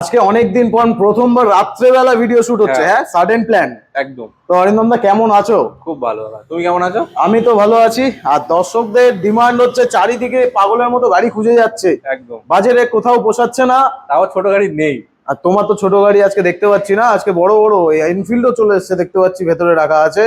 আজকে অনেকদিন পর প্রথমবার রাত্রেবেলা ভিডিও শুট হচ্ছে হ্যাঁ। সাডেন প্ল্যান একদম। তো অরিন্দম দা কেমন আছো? খুব ভালো তুমি কেমন আছো? আমি তো ভালো আছি। আর দর্শকদের ডিমান্ড হচ্ছে চারিদিকে পাগলের মতো গাড়ি খুঁজে যাচ্ছে। একদম। বাজারে কোথাও পোষাচ্ছে না। তাও ছোট গাড়ি নেই। আর তোমার তো ছোট গাড়ি আজকে দেখতে পাচ্ছি না। আজকে বড় বড় এনফিল্ডও চলে এসছে দেখতে পাচ্ছি ভেতরে রাখা আছে।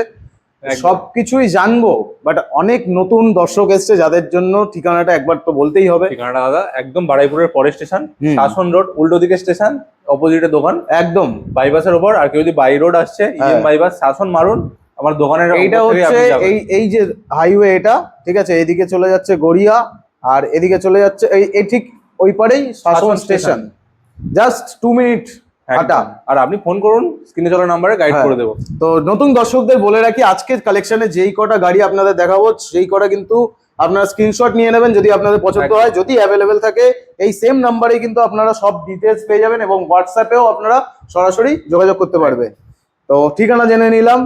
সবকিছুই জানব বাট অনেক নতুন দর্শক এসছে যাদের জন্য ঠিকানাটা একবার তো বলতেই হবে। ঠিকানাটা দাদা একদম বাড়াইপুরের পরের স্টেশন শাসন রোড উল্টো দিকে স্টেশন অপোজিটে দোকান। একদম। বাইপাসের ওপর আর কেউ যদি বাই রোড আসছে হ্যাঁ। বাইপাস শাসন মারুন আমার দোকানের এইটা হচ্ছে এই এই যে হাইওয়ে এটা ঠিক আছে? এদিকে চলে যাচ্ছে গড়িয়া আর এদিকে চলে যাচ্ছে এই ঠিক ওই পারেই শাসন স্টেশন। জাস্ট টু মিনিট হাঁটা আর আপনি ফোন করুন স্ক্রিনে চলা নাম্বারে গাইড হ্যাঁ। করে দেবো। তো নতুন দর্শকদের বলে রাখি আজকের কালেকশনে যেই কটা গাড়ি আপনাদের দেখাবো সেই কটা কিন্তু আপনারা স্ক্রিনশট নিয়ে নেবেন যদি আপনাদের পছন্দ হয়। যদি অ্যাভেলেবেল থাকে এই সেম নাম্বারে কিন্তু আপনারা সব ডিটেলস পেয়ে যাবেন এবং হোয়াটসঅ্যাপেও আপনারা সরাসরি যোগাযোগ করতে পারবে। তো ঠিকানা জেনে নিলাম।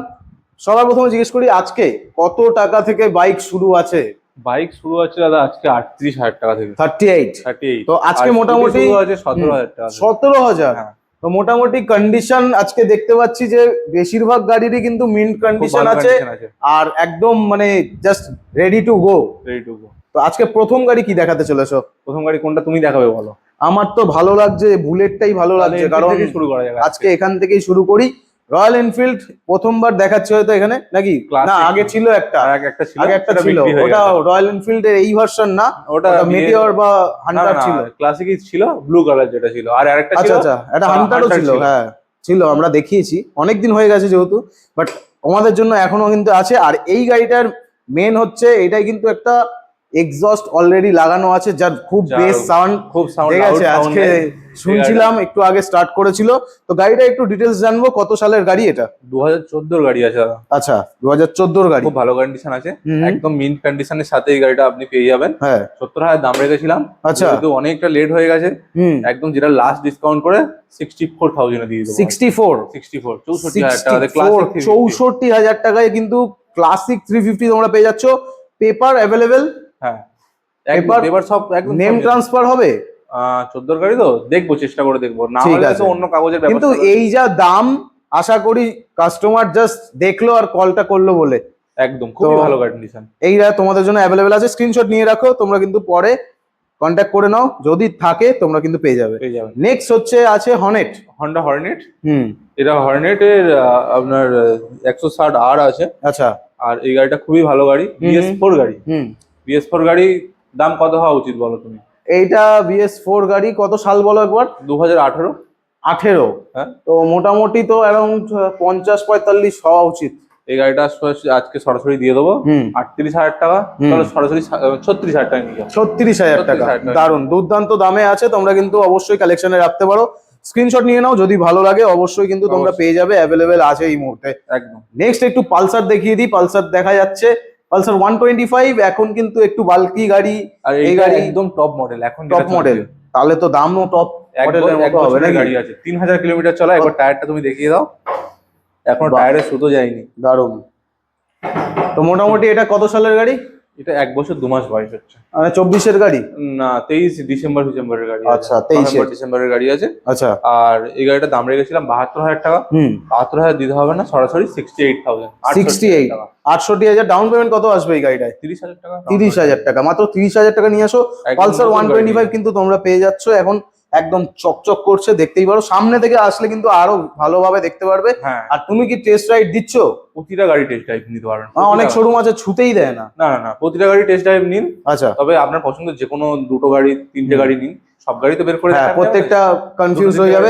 সবার প্রথমে জিজ্ঞেস করি আজকে কত টাকা থেকে বাইক শুরু আছে? বাইক শুরু আছে দাদা আজকে আটত্রিশ হাজার টাকা থেকে। থার্টি এইট থার্টি এইট তো আজকে মোটামুটি সতেরো হাজার টাকা সতেরো হাজার। হ্যাঁ। তো মোটামুটি কন্ডিশন আজকে দেখতে পাচ্ছি যে বেশিরভাগ গাড়িরই কিন্তু মিন্ট কন্ডিশন আছে আর একদম মানে just ready to go ready to go তো আজকে প্রথম গাড়ি কি দেখাতে চলেছো? প্রথম গাড়ি কোনটা তুমি দেখাবে বলো। আমার তো ভালো লাগছে বুলেটটাই ভালো লাগছে কারণ শুরু করা যাবে আজকে এখান থেকেই শুরু করি। রয়্যাল এনফিল্ড প্রথমবার দেখাচ্ছে হয়তো এখানে নাকি? না আগে ছিল একটা। একটা ছিল আগে একটা ছিল। ওটা রয়্যাল এনফিল্ড এর এই ভার্সন না ওটা মেটিওর বা হান্টার ছিল। ক্লাসিকই ছিল ব্লু কালার যেটা ছিল। আর আরেকটা ছিল আচ্ছা আচ্ছা এটা হান্টারও ছিল ছিল। হ্যাঁ ছিল আমরা দেখিয়েছি। অনেক দিন হয়ে গেছে যেহেতু বাট আমাদের জন্য এখনও কিন্তু আছে। আর এই গাড়িটার মেন হচ্ছে এটাই কিন্তু একটা এক্সস্ট অলরেডি লাগানো আছে যার খুব যার বেস সাউন্ড খুব সাউন্ড ঠিক আছে আজকে শুনছিলাম একটু আগে স্টার্ট করেছিল। তো গাড়িটা একটু ডিটেলস জানব কত সালের গাড়ি এটা? দু হাজার চোদ্দোর গাড়ি আছে দাদা। আচ্ছা দু হাজার চোদ্দোর গাড়ি। খুব ভালো কন্ডিশন আছে। একদম মিন্ট কন্ডিশনের সাথে এই গাড়িটা আপনি পেয়ে যাবেন। হ্যাঁ। সত্তর হাজার দাম রেখেছিলাম। আচ্ছা। কিন্তু অনেকটা লেট হয়ে গেছে একদম যেটা লাস্ট ডিসকাউন্ট করে সিক্সটি ফোর থাউজেন্ডে দিয়ে দেবো। সিক্সটি ফোর সিক্সটি ফোর চৌষট্টি হাজার টাকা চৌষট্টি হাজার টাকায় কিন্তু ক্লাসিক থ্রি ফিফটি তোমরা পেয়ে যাচ্ছ। পেপার অ্যাভেলেবেল হ্যাঁ। সব একদম নেম ট্রান্সফার হবে। চোদ্দোর গাড়ি তো? দেখব চেষ্টা করে দেখব। না হলে তো অন্য কাগজের কিন্তু এই যা দাম আশা করি কাস্টমার জাস্ট দেখল আর কলটা করল বলে। একদম খুবই তো- ভালো কন্ডিশন এইটা তোমাদের জন্য অ্যাভেলেবেল আছে। স্ক্রিনশট নিয়ে রাখো তোমরা কিন্তু পরে কন্ট্যাক্ট করে নাও। যদি থাকে তোমরা কিন্তু পেয়ে যাবে। পেয়ে যাবেন নেক্সট হচ্ছে আছে হনেট হন্ডা হর্নেট হুম। এটা হর্নেটের আপনার একশো ষাট আর আছে। আচ্ছা। আর এই গাড়িটা খুবই ভালো গাড়ি। বিএস ফোর গাড়ি। হুম। বিএস ফোর গাড়ি দাম কত হওয়া উচিত বলো তুমি? এইটা বিএস ফোর গাড়ি কত সাল বলো একবার? দু হাজার আঠেরো। আঠেরো। হ্যাঁ। তো মোটামুটি তো অ্যারাউন্ড পঞ্চাশ পঁয়তাল্লিশ হওয়া উচিত। এই গাড়িটা আজকে সরাসরি দিয়ে দেবো। আটত্রিশ হাজার টাকা। তাহলে সরাসরি ছত্রিশ হাজার টাকা নিয়ে ছত্রিশ হাজার টাকা। দারুণ দুর্দান্ত দামে আছে তোমরা কিন্তু অবশ্যই কালেকশনে রাখতে পারো। স্ক্রিনশট নিয়ে নাও যদি ভালো লাগে অবশ্যই কিন্তু তোমরা পেয়ে যাবে অ্যাভেলেবেল আছে এই মুহূর্তে। একদম। নেক্সট একটু পালসার দেখিয়ে দিই পালসার দেখা যাচ্ছে। পালসার ওয়ান টোয়েন্টি ফাইভ এখন কিন্তু একটু বাল্কি গাড়ি আর এই গাড়ি একদম টপ মডেল এখন টপ মডেল তাহলে তো দামও টপ মডেলের মতো হবে না গাড়ি আছে। তিন হাজার কিলোমিটার চলা একবার টায়ারটা তুমি দেখিয়ে দাও। এখনও। টায়ারে সুতো যায়নি। দারুণ। তো মোটামুটি এটা কত সালের গাড়ি? এটা এক বছর দু মাস বয়স হচ্ছে। মানে চব্বিশের গাড়ি? না তেইশ ডিসেম্বর ডিসেম্বরের গাড়ি আচ্ছা, 23 ডিসেম্বরের গাড়ি আছে। আচ্ছা। আর এই গাড়িটার দাম রেখেছিলাম বাহাত্তর হাজার টাকা। হুম। বাহাত্তর হাজার দিতে হবে না সরাসরি sixty eight thousand sixty eight আটষট্টি হাজার ডাউন পেমেন্ট কত আসবে এই গাড়িটায়? তিরিশ হাজার টাকা। তিরিশ হাজার টাকা মাত্র তিরিশ হাজার টাকা নিয়ে আসো। পালসার ওয়ান টোয়েন্টি ফাইভ কিন্তু তোমরা পেয়ে যাচ্ছ। এখন একদম চকচক করছে দেখতেই পারো। সামনে থেকে আসলে কিন্তু আরও ভালোভাবে দেখতে পারবে। হ্যাঁ। আর তুমি কি টেস্ট রাইড দিচ্ছ? প্রতিটা গাড়ি টেস্ট ড্রাইভ নিতে পারবেন অনেক শোরুম আছে ছুতেই দেয় না। না না না প্রতিটা গাড়ি টেস্ট ড্রাইভ নিন। আচ্ছা। তবে আপনার পছন্দ যে কোনো দুটো গাড়ি তিনটে গাড়ি নিন। সব গাড়ি তো বের করে হ্যাঁ। প্রত্যেকটা কনফিউজ হয়ে যাবে।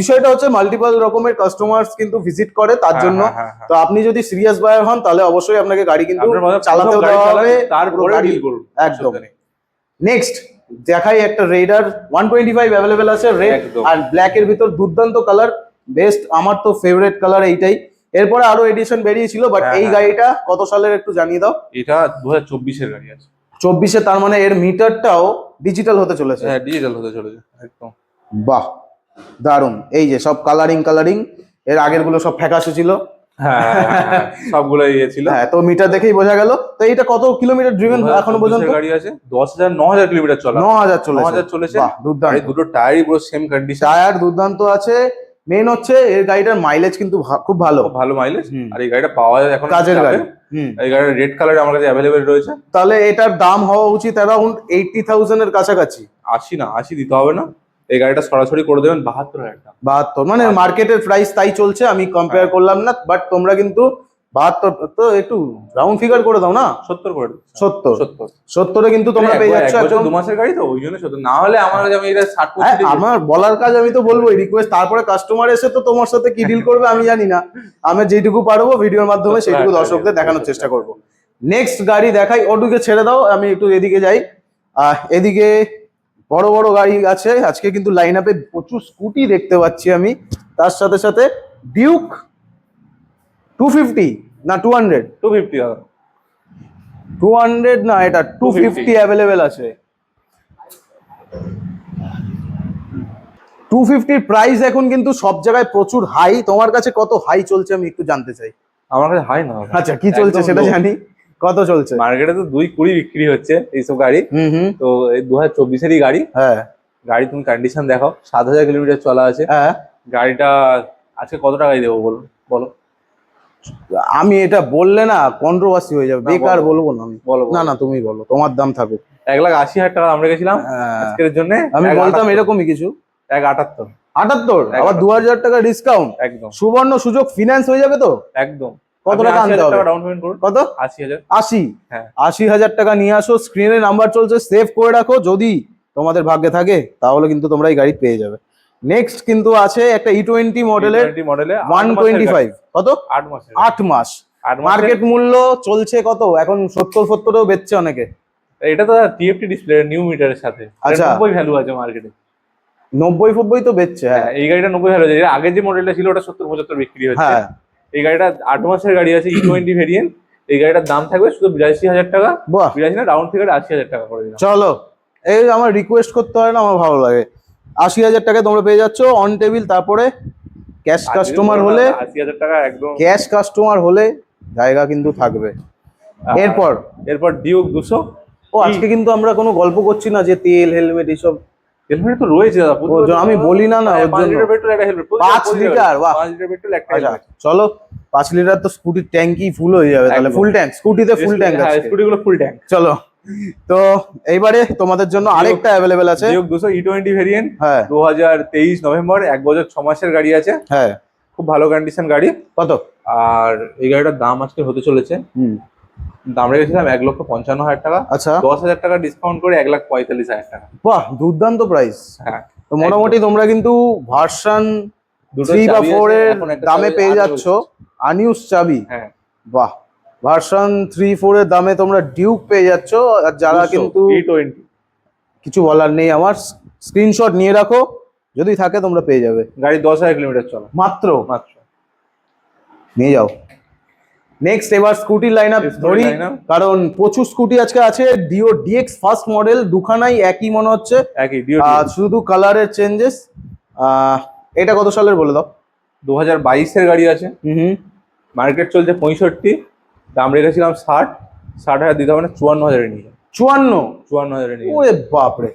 বিষয়টা হচ্ছে মাল্টিপল রকমের কাস্টমার কিন্তু ভিজিট করে তার হ্যাঁ, জন্য। তো আপনি যদি সিরিয়াস বায়ার হন তাহলে অবশ্যই আপনাকে গাড়ি কিন্তু চালান, হবে। তারপরে একদম। নেক্সট দেখাই একটা Raider one twenty five available আছে রেড আর ব্ল্যাক এর ভিতর দুর্দান্ত কালার বেস্ট আমার তো ফেভারিট কালার এইটাই। এরপরে আরও এডিশন বেরিয়েছিল বাট হ্যাঁ, এই হ্যাঁ। গাড়িটা কত সালের একটু জানিয়ে দাও? এটা দু হাজার চব্বিশের গাড়ি আছে। চব্বিশে তার মানে এর মিটারটাও ডিজিটাল হতে চলেছে। হ্যাঁ ডিজিটাল হতে চলেছে একদম। বাহ দারুণ এই যে সব কালারিং কালারিং এর আগেরগুলো সব ফ্যাকাশে ছিল। সবগুলো ইয়ে ছিল। হ্যাঁ তো মিটার দেখেই বোঝা গেল। তো এইটা কত কিলোমিটার ড্রিভেন এখনও পর্যন্ত? গাড়ি আছে। দশ হাজার ন হাজার কিলোমিটার চলা। ন হাজার চলেছে। 9000 চলেছে। বাহ, দুর্দান্ত। দুটো টায়ারই পুরো সেম কন্ডিশন টায়ার দুর্দান্ত আছে। মেন হচ্ছে এর গাড়িটার মাইলেজ কিন্তু খুব ভালো। ভালো মাইলেজ। আর এই গাড়িটা পাওয়া যায় এখন কাজের গাড়ি। এই গাড়িটা রেড কালার আমার কাছে অ্যাভেলেবেল রয়েছে। তাহলে এটার দাম হওয়া উচিত অ্যারাউন্ড এইটটি থাউজেন্ডের কাছাকাছি। আশি না আশি দিতে হবে না। এই গাড়িটা সরাসরি করে দেবেন বাহাত্তর হাজার টাকা। বাহাত্তর মানে মার্কেটের প্রাইস তাই চলছে আমি কম্পেয়ার। করলাম না বাট তোমরা কিন্তু বাহাত্তর তো একটু রাউন্ড ফিগার করে দাও না? সত্তর করে সত্তর। সত্তর। সত্তরে কিন্তু তোমরা এক পেয়ে যাচ্ছ একদম দু মাসের গাড়ি তো ওই জন্য সত্তর। না হলে আমার আমি এটা ষাট হ্যাঁ, আমার বলার কাজ আমি তো বলবোই রিকোয়েস্ট তারপরে কাস্টমার এসে তো তোমার সাথে কি ডিল করবে আমি জানি না। আমি যেটুকু পারব ভিডিওর মাধ্যমে সেইটুকু দর্শকদের দেখানোর চেষ্টা করব। নেক্সট গাড়ি দেখাই ওটুকে ছেড়ে দাও আমি একটু এদিকে যাই। এদিকে বড় বড় গাড়ি আছে। আজকে কিন্তু লাইন আপে প্রচুর স্কুটি দেখতে পাচ্ছি আমি। তার সাথে সাথে ডিউক টু ফিফটি না two hundred two fifty two hundred না এটা টু ফিফটি অ্যাভেলেবেল আছে। টু ফিফটির প্রাইস এখন কিন্তু সব জায়গায় প্রচুর হাই তোমার কাছে কত হাই চলছে আমি একটু জানতে চাই। আমার কাছে হাই না। আচ্ছা কি চলছে সেটা জানি। কত চলছে? মার্কেটে তো দুই কুড়ি বিক্রি হচ্ছে এইসব গাড়ি। তো এই দু হাজার চব্বিশেরই গাড়ি। হ্যাঁ। গাড়ি তুমি কন্ডিশন দেখো সাত হাজার কিলোমিটার চলা আছে। হ্যাঁ। গাড়িটা আজকে কত টাকায় দেবো বলো বলো। আমি এটা বললে না কন্ট্রোভার্সি হয়ে যাবে। বেকার বলব না আমি। বলো না না তুমি বলো তোমার দাম থাকুক। এক লাখ আশি হাজার টাকা আমরা গেছিলাম হ্যাঁ, আজকের জন্য। আমি বলতাম এরকমই কিছু। এক আটাত্তর। আটাত্তর? আবার দু হাজার টাকা ডিসকাউন্ট একদম। সুবর্ণ সুযোগ ফিনান্স হয়ে যাবে তো? একদম। কত টাকা আনতে হবে? ডাউন পেমেন্ট করুন। কত? আশি হাজার। আশি? হ্যাঁ। আশি হাজার টাকা নিয়ে আসো স্ক্রিনে নাম্বার চলছে সেভ করে রাখো যদি তোমাদের ভাগ্যে থাকে তাহলে কিন্তু তোমরা এই গাড়ি পেয়ে যাবে। নেক্সট কিন্তু আছে একটা ই টোয়েন্টি মডেলের মডেলে ওয়ান টোয়েন্টি ফাইভ কত? আট মাসের। আট মাস। মার্কেট মূল্য চলছে কত? এখন সত্তর সত্তরেও বেচছে অনেকে। এটা তো টিএফটি ডিসপ্লে নিউ মিটারের সাথে। আচ্ছা। নব্বই ভ্যালু আছে মার্কেটে নব্বই ফব্বই তো বেচছে হ্যাঁ। এই গাড়িটা নব্বই ভ্যালু আছে। আগে যে মডেলটা ছিল ওটা সত্তর পঁচাত্তর বিক্রি হচ্ছে। হ্যাঁ। এই গাড়িটা আট মাসের গাড়ি আছে ই টোয়েন্টি ভেরিয়েন্ট এই গাড়িটার দাম থাকবে শুধু বিরাশি হাজার টাকা। বিরাশি না রাউন্ড ফিগার আশি হাজার টাকা করে দিলাম। চলো এই আমার রিকোয়েস্ট করতে হয় না আমার ভালো লাগে। আশি হাজার টাকা তোমরা পেয়ে যাচ্ছ অন টেবিল তারপরে ক্যাশ কাস্টমার হলে আশি হাজার টাকা একদম। ক্যাশ কাস্টমার হলে জায়গা কিন্তু থাকবে। এরপর? এরপর ডিউক দুশো। ও আজকে কিন্তু আমরা কোনো গল্প করছি না যে তেল হেলমেট এইসব। হেলমেট তো রয়েছে দাদা ওর আমি বলি না না, ওর পাঁচ জন্য। পাঁচ লিটার, বাহ। পাঁচ লিটার পেট্রোল একটা আচ্ছা চলো পাঁচ লিটার তো স্কুটির ট্যাঙ্কি ফুল হয়ে যাবে তাহলে ফুল ট্যাঙ্ক স্কুটিতে ফুল ট্যাঙ্ক হ্যাঁ আছে স্কুটি গুলো ফুল ট্যাঙ্ক চলো তো এইবারে তোমাদের জন্য আরেকটা অ্যাভেলেবেল আছে। দুশো ই টোয়েন্টি ভেরিয়েন্ট হ্যাঁ। দু হাজার তেইশ নভেম্বর এক বছর ছ মাসের গাড়ি আছে। হ্যাঁ। খুব ভালো কন্ডিশন গাড়ি। কত? আর এই গাড়িটার দাম আজকে হতে চলেছে। হুম। দাম রেখেছিলাম এক লক্ষ পঞ্চান্ন হাজার টাকা। আচ্ছা। দশ হাজার টাকা ডিসকাউন্ট করে এক লাখ পঁয়তাল্লিশ হাজার টাকা। বাহ দুর্দান্ত প্রাইস হ্যাঁ। তো মোটামুটি তোমরা কিন্তু ভার্সন থ্রি বা ফোর এর দামে পেয়ে যাচ্ছ। আনইউজ চাবি। হ্যাঁ। বাহ ভার্সন থ্রি ফোর এর দামে তোমরা ডিউক পেয়ে যাচ্ছ। আর যারা কিন্তু কিছু বলার নেই আমার। স্ক্রিনশট নিয়ে রাখো। যদি থাকে তোমরা পেয়ে যাবে। গাড়ি দশ হাজার কিলোমিটার চলো। মাত্র? মাত্র। নিয়ে যাও। নেক্সট এবার স্কুটি লাইন আপ ধরি কারণ প্রচুর স্কুটি আজকে আছে। ডিও ডিএক্স ফার্স্ট মডেল দুখানাই একই মনে হচ্ছে। একই ডিও শুধু কালারের চেঞ্জেস এটা কত সালের বলে দাও? দু হাজার বাইশের গাড়ি আছে। হুম মার্কেট চলছে পঁয়ষট্টি দাম রেখেছিলাম ষাট ষাট হাজার দিতে হবে না চুয়ান্ন হাজারে নিয়ে। চুয়ান্ন? চুয়ান্ন হাজারে নিয়ে। ওরে বাপরে।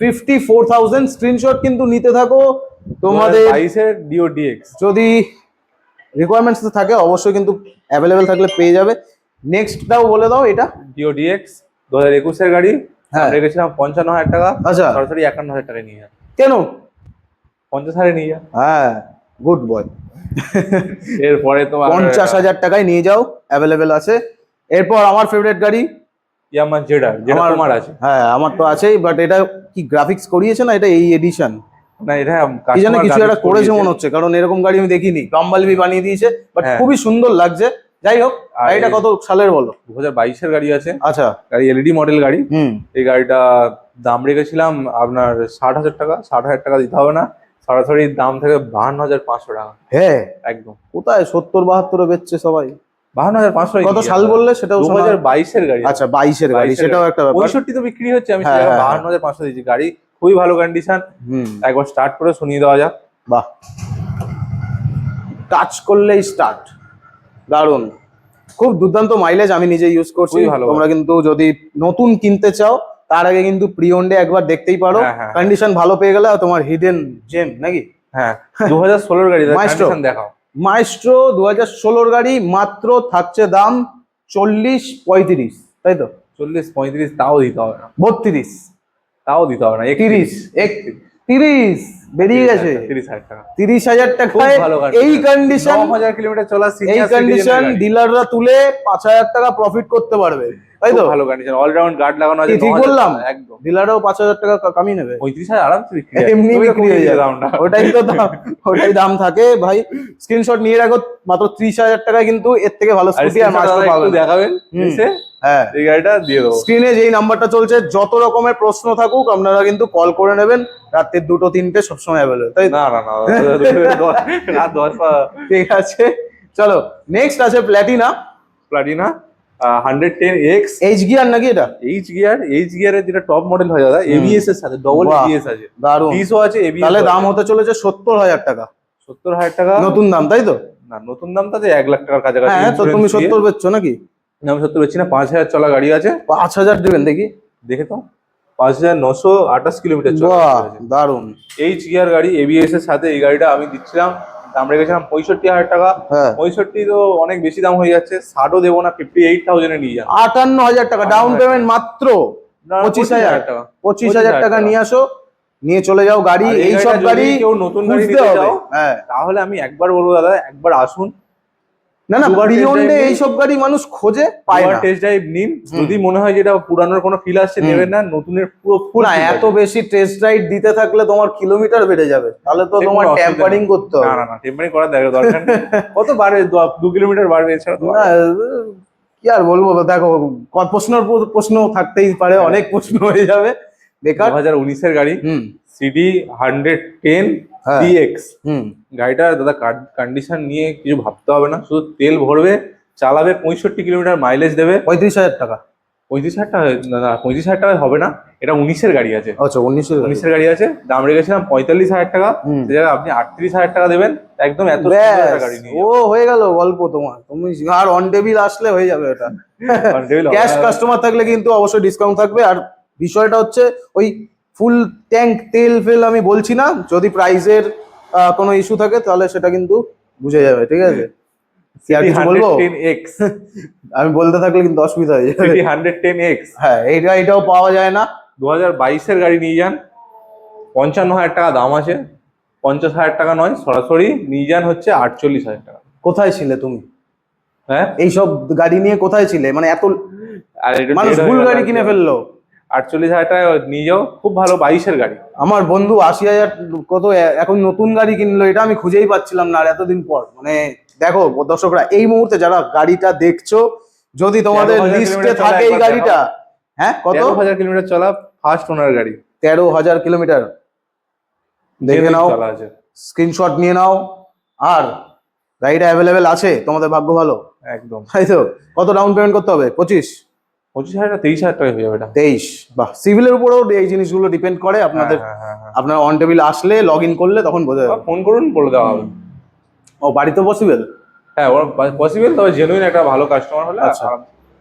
ফিফটি ফোর থাউজেন্ড স্ক্রিনশট কিন্তু নিতে থাকো। তোমাদের বাইশের ডিও ডিএক্স যদি রিকোয়ারমেন্টস থাকে অবশ্যই কিন্তু অ্যাভেলেবেল থাকলে পেয়ে যাবে। নেক্সটটাও বলে দাও এটা। ডিও ডিএক্স দু হাজার একুশের গাড়ি হ্যাঁ। রেখেছিলাম পঞ্চান্ন হাজার টাকা আচ্ছা। সরাসরি একান্ন হাজার টাকা নিয়ে যাও কেন? পঞ্চাশ হাজারে নিয়ে যাও হ্যাঁ গুড বয় এরপরে তোমার পঞ্চাশ হাজার টাকায় নিয়ে যাও অ্যাভেলেবেল আছে। এরপর আমার ফেভারিট গাড়ি? ইয়ামা জেডার যেটা আমার- তোমার আছে। হ্যাঁ আমার তো আছেই বাট এটা কি গ্রাফিক্স করিয়েছে না? এটা এই এডিশন না এটা কিছু একটা করেছে মনে হচ্ছে কারণ এরকম গাড়ি আমি দেখিনি। বাম্বালবি বানিয়ে দিয়েছে বাট হ্যাঁ। খুবই সুন্দর লাগছে। যাই হোক গাড়িটা কত সালের বলো? দু হাজার বাইশের গাড়ি আছে। আচ্ছা। গাড়ি এলইডি মডেল গাড়ি। হুম। এই গাড়িটা দাম রেখেছিলাম আপনার ষাট হাজার টাকা ষাট হাজার টাকা দিতে হবে না। সরাসরি দাম থেকে বাহান্ন হাজার পাঁচশো টাকা। হ্যাঁ। একদম। কোথায়? সত্তর বাহাত্তরে বেচছে সবাই। বাহান্ন হাজার পাঁচশো কত সাল বললে সেটাও দু হাজার বাইশের গাড়ি আচ্ছা বাইশের গাড়ি সেটাও একটা পঁয়ষট্টি তো বিক্রি হচ্ছে আমি হ্যাঁ, হ্যাঁ, বাহান্ন হাজার পাঁচশো দিয়েছি। গাড়ি খুবই ভালো কন্ডিশন একবার স্টার্ট করে শুনিয়ে দেওয়া যাক। বাহ। টাচ করলেই স্টার্ট দারুণ খুব দুর্দান্ত মাইলেজ আমি নিজে ইউজ করছি। ভালো। তোমরা কিন্তু যদি নতুন কিনতে চাও তার আগে কিন্তু প্রি ওন্ডে একবার দেখতেই পারো। হ্যাঁ, হ্যাঁ। কন্ডিশন ভালো পেয়ে গেলে তোমার হিডেন জেম নাকি? হ্যাঁ দু হাজার ষোলোর গাড়ি। কন্ডিশন দেখাও। মাইস্ট্রো দু হাজার ষোলোর গাড়ি মাত্র থাকছে দাম চল্লিশ পঁয়ত্রিশ তাই তো? চল্লিশ পঁয়ত্রিশ তাও দিতে হবে না। বত্রিশ। তাও দিতে হবে না। তিরিশ। তিরিশ বেরিয়ে গেছে। তিরিশ হাজার টাকা। তিরিশ হাজার টাকায় এই কন্ডিশন হাজার কিলোমিটার চলা এই কন্ডিশন। ডিলাররা তুলে পাঁচ হাজার টাকা প্রফিট করতে পারবে। তাই তো? ভালো কন্ডিশন অলরাউন্ড গার্ড লাগানো আছে ঠিক বললাম? একদম। ডিলাররাও পাঁচ হাজার টাকা কামিয়ে নেবে। পঁয়ত্রিশ হাজার আরামসে এমনি বিক্রি হয়ে যাবে ওটাই তো দাম। ওটাই দাম থাকে। ভাই স্ক্রিনশট নিয়ে রাখো। মাত্র ত্রিশ হাজার টাকায় কিন্তু এর থেকে ভালো স্কুটি আর মাস্টার পাবে দেখাবেন হ্যাঁ। এই গাড়িটা দিয়ে দেবো। স্ক্রিনে যেই নাম্বারটা চলছে যত রকমের প্রশ্ন থাকুক আপনারা কিন্তু কল করে নেবেন। রাত্রির দুটো তিনটে সবসময় অ্যাভেলেবল তাই না না না রাত দশটা ঠিক আছে। চলো নেক্সট আছে Platina Platina hundred ten X H gear নাকি এটা? এইচ গিয়ার এইচ গিয়ারের যেটা টপ মডেল হয় দাদা এবিএস এর সাথে ডবল। এবিএস আছে। দারুণ আছে এবিএস তাহলে দাম হতে চলেছে সত্তর হাজার টাকা। সত্তর হাজার টাকা। নতুন দাম তাই তো? না নতুন দামটা এক লাখ টাকার কাছাকাছি হ্যাঁ তো তুমি সত্তর বেচছো নাকি? আমি সত্তর বেচছি না পাঁচ হাজার চলা গাড়ি আছে। পাঁচ হাজার দেবেন দেখি। দেখে তো পাঁচ হাজার নশো আঠাশ কিলোমিটার। দারুণ এইচ গিয়ার গাড়ি এবিএস এর সাথে এই গাড়িটা আমি দিচ্ছিলাম। দাম রেখেছিলাম পঁয়ষট্টি হাজার টাকা। হ্যাঁ। পঁয়ষট্টি তো অনেক বেশি দাম হয়ে যাচ্ছে ষাটও দেবো না ফিফটি এইট থাউজেন্ডে নিয়ে যান আটান্ন হাজার টাকা। ডাউন পেমেন্ট মাত্র পঁচিশ হাজার টাকা। পঁচিশ হাজার টাকা নিয়ে আসো নিয়ে চলে যাও গাড়ি আর এই এই সব গাড়িটা গাড়ি কেউ নতুন গাড়ি নিতে হবে। হ্যাঁ। তাহলে আমি একবার বলব দাদা একবার আসুন। না না এই সব গাড়ি মানুষ খোঁজে পায় না। টেস্ট ড্রাইভ নিন। যদি মনে হয় যেটা পুরানোর কোনো ফিল আসছে। নেবেন না নতুনের পুরো ফুল না এত বেশি টেস্ট রাইড দিতে থাকলে তোমার কিলোমিটার বেড়ে যাবে। তাহলে তো তোমার ট্যাম্পারিং করতে হবে। না না টেম্পারিং করার দেখা দরকার নেই। কত বাড়বে? দু- কিলোমিটার বাড়বে এছাড়া না কি আর বলব? দেখো প্রশ্নের প্রশ্ন থাকতেই পারে। অনেক প্রশ্ন হয়ে যাবে। বেকার? দু হাজার উনিশের গাড়ি সিডি হান্ড্রেড টেন হ্যাঁ। ডিএক্স গাড়িটা দাদা কন্ডিশন নিয়ে কিছু ভাবতে হবে না শুধু তেল ভরবে চালাবে পঁয়ষট্টি কিলোমিটার মাইলেজ দেবে। পঁয়ত্রিশ হাজার টাকা। পঁয়ত্রিশ হাজার টাকা না না পঁয়ত্রিশ হাজার টাকা হবে না এটা উনিশের গাড়ি আছে। আচ্ছা উনিশশো উনিশের গাড়ি আছে দাম রেখেছিলাম পঁয়তাল্লিশ হাজার টাকা সে জায়গায় আপনি আটত্রিশ হাজার টাকা দেবেন একদম এত সুন্দর গাড়ি নিয়ে। ও হয়ে গেল গল্প তোমার। তুমি আর অন টেবিল আসলে হয়ে যাবে ওটা। ক্যাশ কাস্টমার থাকলে কিন্তু অবশ্যই ডিসকাউন্ট থাকবে আর বিষয়টা হচ্ছে ওই ফুল ট্যাঙ্ক তেল ফেল আমি বলছি না যদি প্রাইসের কোনো ইস্যু থাকে তাহলে সেটা কিন্তু বুঝে যাবে ঠিক আছে? আর কিছু বলব? আমি বলতে থাকলে কিন্তু অসুবিধা হয়ে যাবে। হান্ড্রেড টেন এক্স হ্যাঁ এইটা এটাও পাওয়া যায় না। দু হাজার বাইশের গাড়ি নিয়ে যান পঞ্চান্ন হাজার টাকা দাম আছে। পঞ্চাশ হাজার টাকা নয় সরাসরি নিয়ে যান হচ্ছে আটচল্লিশ হাজার টাকা। কোথায় ছিলে তুমি? হ্যাঁ? এইসব গাড়ি নিয়ে কোথায় ছিলে? মানে এত আর এটা মানুষ ভুল গাড়ি কিনে ফেলল। আটচল্লিশ হাজার টাকা নিয়ে যাও খুব ভালো বাইশের গাড়ি। আমার বন্ধু আশি হাজার কত এখন নতুন গাড়ি কিনলো এটা আমি খুঁজেই পাচ্ছিলাম না আর এতদিন পর। মানে দেখো দর্শকরা এই মুহূর্তে যারা গাড়িটা দেখছ যদি তোমাদের লিস্টে থাকে এই গাড়িটা হ্যাঁ কত? হাজার কিলোমিটার চলা ফার্স্ট ওনার গাড়ি। তেরো হাজার কিলোমিটার। দেখে নাও স্ক্রিনশট নিয়ে নাও। আর গাড়িটা অ্যাভেলেবেল আছে তোমাদের ভাগ্য ভালো। একদম। তাই তো? কত ডাউন পেমেন্ট করতে হবে? পঁচিশ? পঁচিশ হাজার টাকা, তেইশ হাজার টাকা হয়ে যাবে এটা। তেইশ। বাহ সিভিলের উপরেও এই জিনিসগুলো ডিপেন্ড করে আপনাদের হ্যাঁ, হ্যাঁ, হ্যাঁ, আপনার অন টেবিল আসলে লগ ইন করলে তখন বোঝা। যাবে। ফোন করুন বলে দেওয়া হবে। ও বাড়িতে পসিবল হ্যাঁ ওরা পসিবল তবে জেনুইন একটা ভালো কাস্টমার হলে আচ্ছা।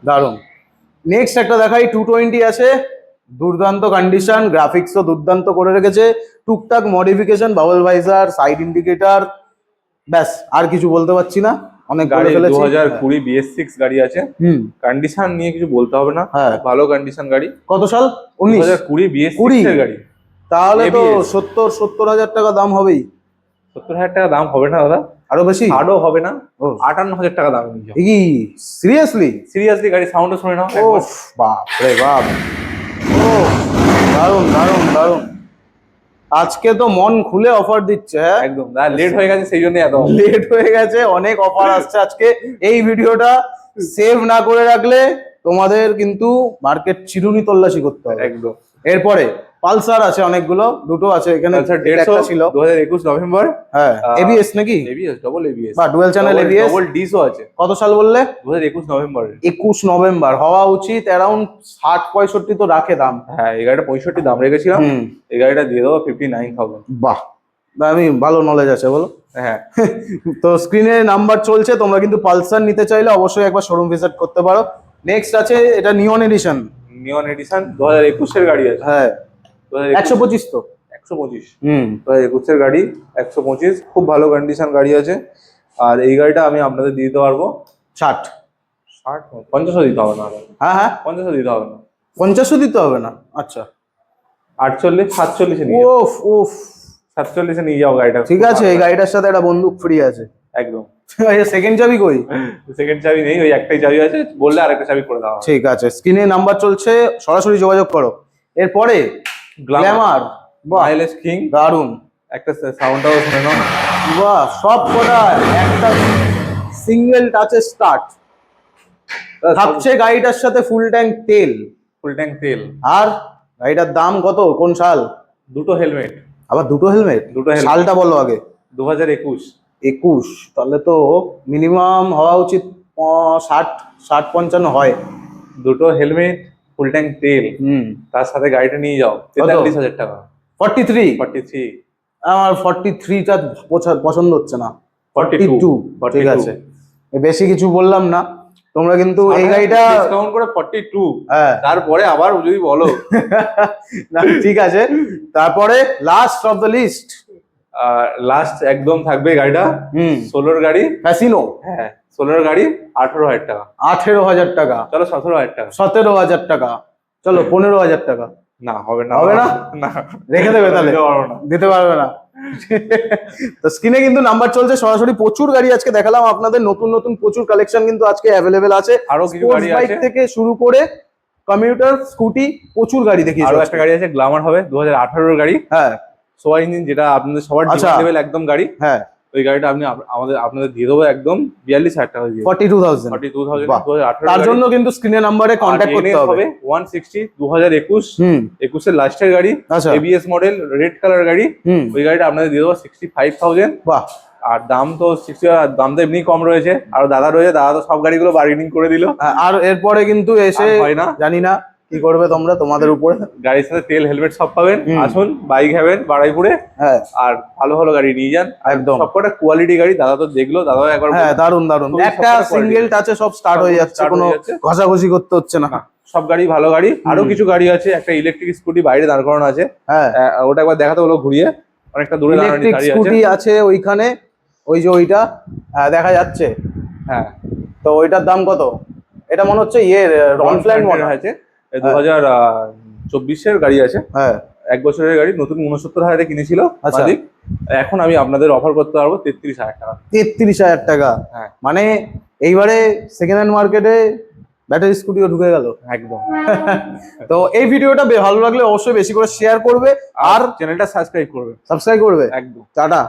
দারুণ নেক্সট একটা দেখাই টু টোয়েন্টি আছে। দুর্দান্ত কন্ডিশন গ্রাফিক্সও দুর্দান্ত করে রেখেছে। টুকটাক modification bubble visor side indicator ব্যাস আর কিছু বলতে পারছি না। অনেক গাড়ি দু হাজার কুড়ি বিএস সিক্স গাড়ি আছে। হুম। কন্ডিশন নিয়ে কিছু বলতে হবে না। হ্যাঁ। ভালো কন্ডিশন গাড়ি। কত সাল? উনিশ। হাজার কুড়ি বিএস কুড়ি? এর গাড়ি। তাহলে তো সত্তর সত্তর হাজার টাকা দাম হবেই। সত্তর হাজার টাকা দাম হবে না দাদা। আরও বেশি? আরও হবে না। আটান্ন হাজার টাকা দাম কি? সিরিয়াসলি সিরিয়াসলি গাড়ি সাউন্ডও শুনে নাও। ও বাপ রে বাপ। ও দারুণ দারুণ দারুণ আজকে তো মন খুলে অফার দিচ্ছে হ্যাঁ? একদম লেট হয়ে গেছে সেই জন্য এত লেট হয়ে গেছে অনেক অফার আসছে আজকে। এই ভিডিওটা সেভ না করে রাখলে তোমাদের কিন্তু মার্কেট চিরুনি তল্লাশি করতে হবে। একদম। এরপরে পালসার আছে অনেকগুলো দুটো আছে এখানে একটা ছিল। দু হাজার একুশ নভেম্বর। হ্যাঁ এবিএস নাকি? এবিএস ডবল এবিএস বা ডুয়েল চ্যানেল এবিএস ডবল ডিসও আছে। কত সাল বললে? দু হাজার একুশ নভেম্বর একুশ নভেম্বর হওয়া উচিত অ্যারাউন্ড ষাট পঁয়ষট্টি তো রাখে দাম। হ্যাঁ এই গাড়িটা পঁয়ষট্টি দাম রেখেছিলাম। এই গাড়িটা দিয়ে দেবো ফিফটি নাইন থাউজেন্ড বাহ বা আমি ভালো নলেজ আছে বলো। হ্যাঁ। তো স্ক্রিনে নাম্বার চলছে তোমরা কিন্তু পালসার নিতে চাইলে অবশ্যই একবার শোরুম ভিজিট করতে পারো। নেক্সট আছে এটা নিয়ন এডিশন নিয়ন এডিশন দু হাজার একুশের গাড়ি আছে। হ্যাঁ। একশো। পঁচিশ তো? একশো পঁচিশ। হুম। একুশের গাড়ি একশো পঁচিশ। খুব ভালো কন্ডিশন গাড়ি আছে। আর এই গাড়িটা আমি আপনাদের দিয়ে দিতে পারব। ষাট। ষাট? পঞ্চাশও দিতে হবে না হ্যাঁ হ্যাঁ। পঞ্চাশও দিতে হবে না। পঞ্চাশও দিতে হবে না? আচ্ছা। আটচল্লিশ সাতচল্লিশে নিয়ে ওফ ওফ সাতচল্লিশে নিয়ে যাও গাড়িটা। ঠিক আছে এই গাড়িটার সাথে একটা বন্দুক ফ্রি আছে। একদম। সেকেন্ড চাবি কই? সেকেন্ড চাবি নেই ওই একটাই চাবি আছে। বললে আরেকটা চাবি করে হবে। ঠিক আছে স্ক্রিনে নাম্বার চলছে সরাসরি যোগাযোগ করো। এরপরে গ্ল্যামার মাইলেজ কিং দারুণ একটা সাউন্ডটাও শুনে নাও। বাহ সব কটা একটা সিঙ্গেল টাচে স্টার্ট থাকছে গাড়িটার সাথে ফুল ট্যাঙ্ক তেল। ফুল ট্যাঙ্ক তেল। আর গাড়িটার দাম কত? কোন সাল? দুটো হেলমেট আবার দুটো হেলমেট দুটো। সালটা বলো আগে। দু হাজার একুশ। একুশ তাহলে তো মিনিমাম হওয়া উচিত ষাট ষাট পঞ্চান্ন হয়। দুটো হেলমেট ফুল ট্যাঙ্ক তেল হুম। তার সাথে গাড়িটা নিয়ে যাও তেতাল্লিশ হাজার টাকা। ফর্টি থ্রি ফর্টি থ্রি আমার ফর্টি থ্রিটা পছন্দ হচ্ছে না। ফর্টি 42, টু ঠিক আছে। বেশি কিছু বললাম না। তোমরা কিন্তু এই গাড়িটা ডিসকাউন্ট করে ফর্টি টু হ্যাঁ। তারপরে আবার যদি বলো। না ঠিক আছে। তারপরে last of the list last একদম থাকবে গাড়িটা। হুম। ষোলোর গাড়ি। ফ্যাসিনো হ্যাঁ। ষোলোর গাড়ি আঠারো হাজার টাকা। আঠেরো হাজার টাকা। চলো সতেরো হাজার টাকা। সতেরো হাজার টাকা। চলো পনেরো হাজার টাকা। না হবে না। হবে না? না। রেখে দেবে তাহলে? দিতে পারব না। তো স্ক্রিনে কিন্তু নাম্বার চলছে। সরাসরি প্রচুর গাড়ি আজকে দেখালাম আপনাদের। নতুন নতুন প্রচুর কালেকশন কিন্তু আজকে অ্যাভেলেবেল আছে। আরও কিছু গাড়ি বাইক থেকে শুরু করে কমিউটার স্কুটি প্রচুর গাড়ি দেখি আরও একটা গাড়ি আছে গ্লামার হবে দু হাজার আঠারোর গাড়ি। হ্যাঁ। সোয়া ইঞ্জিন যেটা আপনাদের সবার আচ্ছা। একদম গাড়ি। হ্যাঁ। ওই গাড়িটা আপনি আমাদের আপনাদের দিয়ে দেবো একদম বিয়াল্লিশ হাজার টাকা দিয়ে। Forty two thousand. Forty two thousand তার জন্য কিন্তু স্ক্রিনে নাম্বারে কন্ট্যাক্ট করতে হবে। ওয়ান সিক্সটি দু হাজার একুশ একুশের লাস্টের গাড়ি এবিএস মডেল রেড কালার গাড়ি। ওই গাড়িটা আপনাদের দিয়ে দেবো সিক্সটি ফাইভ থাউজেন্ড বাহ। আর দাম তো সিক্সটি দাম তো এমনি কম রয়েছে। আর দাদা রয়েছে দাদা তো সব গাড়িগুলো বার্গেনিং করে দিল। আর এরপরে কিন্তু এসে হয় না। জানি না কি করবে তোমরা? তোমাদের উপরে। গাড়ির সাথে তেল হেলমেট সব পাবেন। আসুন বাইক হ্যাভেন বাড়াইপুরে হ্যাঁ। আর ভালো ভালো গাড়ি নিয়ে যান। একদম। সবকটা কোয়ালিটি গাড়ি দাদা তো দেখল দাদা একবার হ্যাঁ দারুণ দারুণ একটা সিঙ্গেল। টাচে সব স্টার্ট হয়ে যাচ্ছে কোনো ঘষাঘষি করতে হচ্ছে না। না, সব গাড়ি ভালো গাড়ি। আরও কিছু গাড়ি আছে একটা ইলেকট্রিক স্কুটি বাইরে দাঁড় করানো আছে। হ্যাঁ। ওটা একবার দেখাতে হলো ঘুরিয়ে। অনেকটা দূরে ইলেকট্রিক আছে। স্কুটি আছে ওইখানে ওই যে ওইটা। আহ, দেখা যাচ্ছে। হ্যাঁ। তো ওইটার দাম কত? এটা মনে হচ্ছে ইয়ে রনফ্ল্যান্ড মনে হয়। আছে দু হাজার চব্বিশের গাড়ি আছে। হ্যাঁ। এক বছরের গাড়ি নতুন উনসত্তর হাজারে কিনেছিল আচ্ছা। মালিক। এখন আমি আপনাদের অফার করতে পারব তেত্রিশ হাজার টাকা। তেত্রিশ হাজার টাকা? হ্যাঁ। মানে এইবারে সেকেন্ড হ্যান্ড মার্কেটে ব্যাটারি স্কুটিও ঢুকে গেল। একদম। তো এই ভিডিওটা ভালো লাগলে অবশ্যই বেশি করে শেয়ার করবে আর আর চ্যানেলটা সাবস্ক্রাইব করবে। সাবস্ক্রাইব করবে। একদম। টাটা।